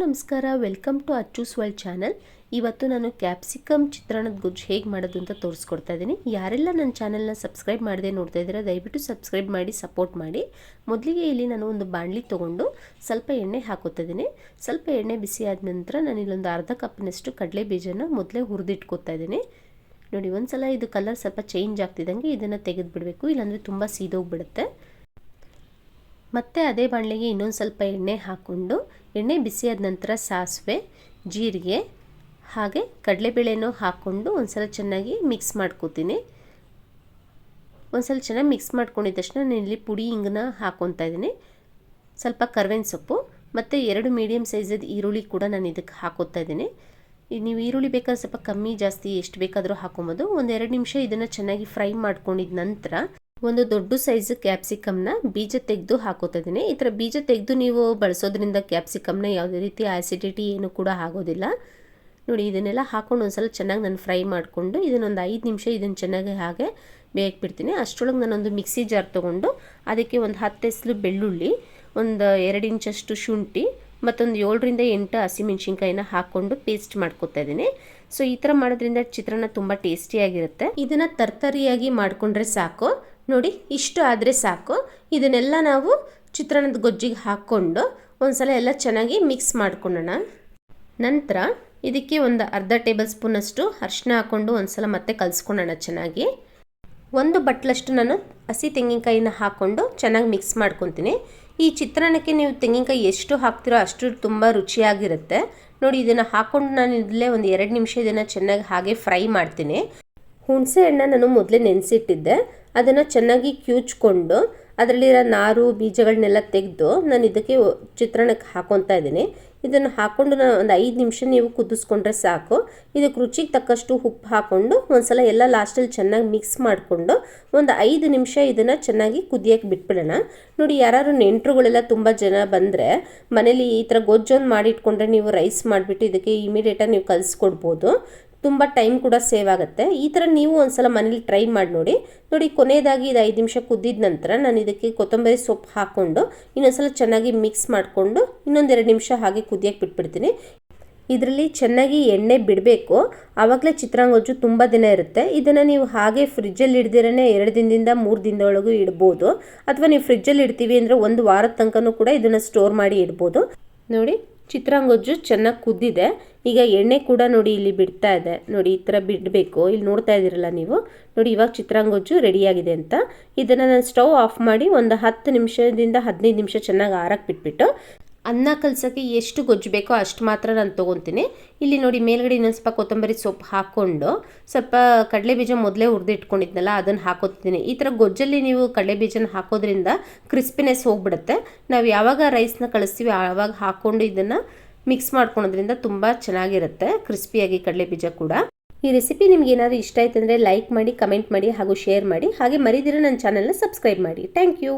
ನಮಸ್ಕಾರ welcome to Achchu's world channel ಇವತ್ತು ನಾನು ಕ್ಯಾಪ್ಸಿಕಮ್ ಚಿತ್ರಾನ್ನದ ಗೊಜ್ಜು ಹೇಗೆ ಮಾಡೋದು ಅಂತ ತೋರಿಸ್ಕೊಡ್ತಾ ಇದ್ದೀನಿ ಯಾರೆಲ್ಲ ನನ್ನ ಚಾನಲ್ನ ಸಬ್ಸ್ಕ್ರೈಬ್ ಮಾಡದೆ ನೋಡ್ತಾ ಇದ್ದೀರಾ, ದಯವಿಟ್ಟು ಸಬ್ಸ್ಕ್ರೈಬ್ ಮಾಡಿ ಸಪೋರ್ಟ್ ಮಾಡಿ. ಮೊದಲಿಗೆ ಇಲ್ಲಿ ನಾನು ಒಂದು ಬಾಣಲಿ ತೊಗೊಂಡು ಸ್ವಲ್ಪ ಎಣ್ಣೆ ಹಾಕೋತಾ ಇದ್ದೀನಿ ಸ್ವಲ್ಪ ಎಣ್ಣೆ ಬಿಸಿ ಆದ ನಂತರ ನಾನು ಇಲ್ಲೊಂದು ಅರ್ಧ ಕಪ್ಪಿನಷ್ಟು ಕಡಲೆ ಬೀಜನ ಮೊದಲೇ ಹುರಿದಿಟ್ಕೋತಾ ಇದ್ದೀನಿ ನೋಡಿ ಒಂದು ಸಲ ಇದು ಕಲರ್ ಸ್ವಲ್ಪ ಚೇಂಜ್ ಆಗ್ತಿದ್ದಂಗೆ ಇದನ್ನು ತೆಗೆದು ಬಿಡಬೇಕು ಇಲ್ಲಾಂದರೆ ತುಂಬ ಸೀದೋಗ್ಬಿಡುತ್ತೆ. ಮತ್ತು ಅದೇ ಬಾಣಲೆಗೆ ಇನ್ನೊಂದು ಸ್ವಲ್ಪ ಎಣ್ಣೆ ಹಾಕ್ಕೊಂಡು, ಎಣ್ಣೆ ಬಿಸಿಯಾದ ನಂತರ ಸಾಸಿವೆ, ಜೀರಿಗೆ, ಹಾಗೆ ಕಡಲೆಬೇಳೆನೂ ಹಾಕ್ಕೊಂಡು ಒಂದು ಸಲ ಚೆನ್ನಾಗಿ ಮಿಕ್ಸ್ ಮಾಡ್ಕೋತೀನಿ. ಒಂದು ಸಲ ಚೆನ್ನಾಗಿ ಮಿಕ್ಸ್ ಮಾಡ್ಕೊಂಡಿದ್ದ ತಕ್ಷಣ ಇಲ್ಲಿ ಪುಡಿ ಹಿಂಗನ್ನ ಹಾಕ್ಕೊತಾ ಇದ್ದೀನಿ. ಸ್ವಲ್ಪ ಕರ್ಬೇವಿನ ಸೊಪ್ಪು, ಮತ್ತು ಎರಡು ಮೀಡಿಯಮ್ ಸೈಜದ ಈರುಳ್ಳಿ ಕೂಡ ನಾನು ಇದಕ್ಕೆ ಹಾಕೋತಾ ಇದ್ದೀನಿ. ನೀವು ಈರುಳ್ಳಿ ಬೇಕಾದ್ರೆ ಸ್ವಲ್ಪ ಕಮ್ಮಿ ಜಾಸ್ತಿ ಎಷ್ಟು ಬೇಕಾದರೂ ಹಾಕೊಬೋದು. ಎರಡು ನಿಮಿಷ ಇದನ್ನು ಚೆನ್ನಾಗಿ ಫ್ರೈ ಮಾಡ್ಕೊಂಡಿದ ನಂತರ ಒಂದು ದೊಡ್ಡ ಸೈಜ್ ಕ್ಯಾಪ್ಸಿಕಮ್ನ ಬೀಜ ತೆಗೆದು ಹಾಕೋತಾ ಇದ್ದೀನಿ ಈ ಥರ ಬೀಜ ತೆಗೆದು ನೀವು ಬಳಸೋದ್ರಿಂದ ಕ್ಯಾಪ್ಸಿಕಮ್ನ ಯಾವುದೇ ರೀತಿ ಆ್ಯಸಿಡಿಟಿ ಏನು ಕೂಡ ಆಗೋದಿಲ್ಲ. ನೋಡಿ, ಇದನ್ನೆಲ್ಲ ಹಾಕೊಂಡು ಒಂದು ಸಲ ಚೆನ್ನಾಗಿ ನಾನು ಫ್ರೈ ಮಾಡಿಕೊಂಡು ಇದನ್ನೊಂದು ಐದು ನಿಮಿಷ ಇದನ್ನು ಚೆನ್ನಾಗಿ ಹಾಗೆ ಬೇಯಕ್ಬಿಡ್ತೀನಿ. ಅಷ್ಟರೊಳಗೆ ನಾನೊಂದು ಮಿಕ್ಸಿ ಜಾರ್ ತೊಗೊಂಡು ಅದಕ್ಕೆ ಒಂದು ಹತ್ತು ಎಸ್ಲು ಬೆಳ್ಳುಳ್ಳಿ, ಒಂದು ಎರಡು ಇಂಚಷ್ಟು ಶುಂಠಿ, ಮತ್ತೊಂದು ಏಳರಿಂದ ಎಂಟು ಹಸಿಮೆಣ್ಸಿನ್ಕಾಯಿನ ಹಾಕ್ಕೊಂಡು ಪೇಸ್ಟ್ ಮಾಡ್ಕೊತಾ ಇದ್ದೀನಿ. ಸೊ ಈ ಥರ ಮಾಡೋದ್ರಿಂದ ಚಿತ್ರಾನ್ನ ತುಂಬ ಟೇಸ್ಟಿಯಾಗಿರುತ್ತೆ ಇದನ್ನು ತರ್ತರಿಯಾಗಿ ಮಾಡಿಕೊಂಡ್ರೆ ಸಾಕು. ನೋಡಿ, ಇಷ್ಟು ಆದರೆ ಸಾಕು. ಇದನ್ನೆಲ್ಲ ನಾವು ಚಿತ್ರಾನ್ನದ ಗೊಜ್ಜಿಗೆ ಹಾಕ್ಕೊಂಡು ಒಂದ್ಸಲ ಎಲ್ಲ ಚೆನ್ನಾಗಿ ಮಿಕ್ಸ್ ಮಾಡ್ಕೊಳ್ಳೋಣ. ನಂತರ ಇದಕ್ಕೆ ಒಂದು ಅರ್ಧ ಟೇಬಲ್ ಸ್ಪೂನಷ್ಟು ಅರಿಶಿನ ಹಾಕ್ಕೊಂಡು ಒಂದ್ಸಲ ಮತ್ತೆ ಕಲಿಸ್ಕೊಳ್ಳೋಣ ಚೆನ್ನಾಗಿ. ಒಂದು ಬಟ್ಲಷ್ಟು ನಾನು ಹಸಿ ತೆಂಗಿನಕಾಯಿನ ಹಾಕ್ಕೊಂಡು ಚೆನ್ನಾಗಿ ಮಿಕ್ಸ್ ಮಾಡ್ಕೊತೀನಿ. ಈ ಚಿತ್ರಾನ್ನಕ್ಕೆ ನೀವು ತೆಂಗಿನಕಾಯಿ ಎಷ್ಟು ಹಾಕ್ತಿರೋ ಅಷ್ಟು ತುಂಬ ರುಚಿಯಾಗಿರುತ್ತೆ. ನೋಡಿ, ಇದನ್ನು ಹಾಕ್ಕೊಂಡು ನಾನು ಇಲ್ಲೇ ಒಂದು ಎರಡು ನಿಮಿಷ ಇದನ್ನು ಚೆನ್ನಾಗಿ ಹಾಗೆ ಫ್ರೈ ಮಾಡ್ತೀನಿ. ಹುಣಸೆ ಹಣ್ಣು ನಾನು ಮೊದಲೇ ನೆನೆಸಿಟ್ಟಿದ್ದೆ. ಅದನ್ನು ಚೆನ್ನಾಗಿ ಕ್ಯೂಚ್ಕೊಂಡು ಅದರಲ್ಲಿರೋ ನಾರು ಬೀಜಗಳನ್ನೆಲ್ಲ ತೆಗೆದು ನಾನು ಇದಕ್ಕೆ ಚಿತ್ರಾನ್ನಕ್ಕೆ ಹಾಕೊತಾ ಇದ್ದೀನಿ. ಇದನ್ನು ಹಾಕ್ಕೊಂಡು ನಾನು ಒಂದು ಐದು ನಿಮಿಷ ನೀವು ಕುದಿಸ್ಕೊಂಡ್ರೆ ಸಾಕು. ಇದಕ್ಕೆ ರುಚಿಗೆ ತಕ್ಕಷ್ಟು ಉಪ್ಪು ಹಾಕ್ಕೊಂಡು ಒಂದ್ಸಲ ಎಲ್ಲ ಲಾಸ್ಟಲ್ಲಿ ಚೆನ್ನಾಗಿ ಮಿಕ್ಸ್ ಮಾಡಿಕೊಂಡು ಒಂದು ಐದು ನಿಮಿಷ ಇದನ್ನು ಚೆನ್ನಾಗಿ ಕುದಿಯೋಕ್ಕೆ ಬಿಟ್ಬಿಡೋಣ. ನೋಡಿ ಯಾರು ನೆಂಟರುಗಳೆಲ್ಲ ತುಂಬ ಜನ ಬಂದರೆ ಮನೇಲಿ ಈ ಥರ ಗೊಜ್ಜೊಂದು ಮಾಡಿಟ್ಕೊಂಡ್ರೆ ನೀವು ರೈಸ್ ಮಾಡಿಬಿಟ್ಟು ಇದಕ್ಕೆ ಇಮಿಡಿಯೇಟಾಗಿ ನೀವು ಕಲಿಸ್ಕೊಡ್ಬೋದು. ತುಂಬ ಟೈಮ್ ಕೂಡ ಸೇವ್ ಆಗುತ್ತೆ. ಈ ಥರ ನೀವು ಒಂದ್ಸಲ ಮನೇಲಿ ಟ್ರೈ ಮಾಡಿ ನೋಡಿ. ನೋಡಿ, ಕೊನೆಯದಾಗಿ ಇದು ಐದು ನಿಮಿಷ ಕುದ್ದಿದ ನಂತರ ನಾನು ಇದಕ್ಕೆ ಕೊತ್ತಂಬರಿ ಸೊಪ್ಪು ಹಾಕ್ಕೊಂಡು ಇನ್ನೊಂದ್ಸಲ ಚೆನ್ನಾಗಿ ಮಿಕ್ಸ್ ಮಾಡಿಕೊಂಡು ಇನ್ನೊಂದೆರಡು ನಿಮಿಷ ಹಾಗೆ ಕುದಿಯೋಕ್ಕೆ ಬಿಟ್ಬಿಡ್ತೀನಿ. ಇದರಲ್ಲಿ ಚೆನ್ನಾಗಿ ಎಣ್ಣೆ ಬಿಡಬೇಕು. ಆವಾಗಲೇ ಚಿತ್ರಾಂಗೊಜ್ಜು ತುಂಬ ದಿನ ಇರುತ್ತೆ. ಇದನ್ನು ನೀವು ಹಾಗೆ ಫ್ರಿಜ್ಜಲ್ಲಿ ಇಡ್ದಿರೇ ಎರಡು ದಿನದಿಂದ ಮೂರು ದಿನದೊಳಗೂ ಇಡ್ಬೋದು. ಅಥವಾ ನೀವು ಫ್ರಿಜ್ಜಲ್ಲಿ ಇಡ್ತೀವಿ ಅಂದರೆ ಒಂದು ವಾರದ ತನಕನೂ ಕೂಡ ಇದನ್ನು ಸ್ಟೋರ್ ಮಾಡಿ ಇಡ್ಬೋದು. ನೋಡಿ ಚಿತ್ರಾಂಗೊಜ್ಜು ಚೆನ್ನಾಗಿ ಕುದ್ದಿದೆ. ಈಗ ಎಣ್ಣೆ ಕೂಡ ನೋಡಿ ಇಲ್ಲಿ ಬಿಡ್ತಾ ಇದೆ. ನೋಡಿ ಈ ಥರ ಬಿಡಬೇಕು. ಇಲ್ಲಿ ನೋಡ್ತಾ ಇದ್ದೀರಲ್ಲ ನೀವು? ನೋಡಿ ಇವಾಗ ಚಿತ್ರಾಂಗೊಜ್ಜು ರೆಡಿಯಾಗಿದೆ ಅಂತ. ಇದನ್ನು ನಾನು ಸ್ಟವ್ ಆಫ್ ಮಾಡಿ ಒಂದು ಹತ್ತು ನಿಮಿಷದಿಂದ ಹದಿನೈದು ನಿಮಿಷ ಚೆನ್ನಾಗಿ ಆರಕ್ಕೆ ಬಿಟ್ಬಿಟ್ಟು ಅನ್ನ ಕಲಸೋಕ್ಕೆ ಎಷ್ಟು ಗೊಜ್ಜು ಬೇಕೋ ಅಷ್ಟು ಮಾತ್ರ ನಾನು ತೊಗೊತೀನಿ. ಇಲ್ಲಿ ನೋಡಿ ಮೇಲ್ಗಡೆ ಇನ್ನೊಂದು ಸ್ವಲ್ಪ ಕೊತ್ತಂಬರಿ ಸೊಪ್ಪು ಹಾಕ್ಕೊಂಡು ಸ್ವಲ್ಪ ಕಡಲೆ ಬೀಜ ಮೊದಲೇ ಹುರಿದಿಟ್ಕೊಂಡಿದ್ನಲ್ಲ ಅದನ್ನು ಹಾಕೋತೀನಿ ಈ ಥರ ಗೊಜ್ಜಲ್ಲಿ ನೀವು ಕಡಲೆ ಬೀಜನ ಹಾಕೋದ್ರಿಂದ ಕ್ರಿಸ್ಪಿನೆಸ್ ಹೋಗ್ಬಿಡುತ್ತೆ. ನಾವು ಯಾವಾಗ ರೈಸ್ನ ಕಳಿಸ್ತೀವಿ ಆವಾಗ ಹಾಕ್ಕೊಂಡು ಇದನ್ನು ಮಿಕ್ಸ್ ಮಾಡ್ಕೊಳೋದ್ರಿಂದ ತುಂಬ ಚೆನ್ನಾಗಿರುತ್ತೆ ಕ್ರಿಸ್ಪಿಯಾಗಿ ಕಡಲೆ ಬೀಜ ಕೂಡ. ಈ ರೆಸಿಪಿ ನಿಮ್ಗೆ ಏನಾದರೂ ಇಷ್ಟ ಆಯ್ತು ಲೈಕ್ ಮಾಡಿ, ಕಮೆಂಟ್ ಮಾಡಿ ಹಾಗೂ ಶೇರ್ ಮಾಡಿ. ಹಾಗೆ ಮರಿದಿರೋ ನನ್ನ ಚಾನಲ್ನ ಸಬ್ಸ್ಕ್ರೈಬ್ ಮಾಡಿ. Thank you.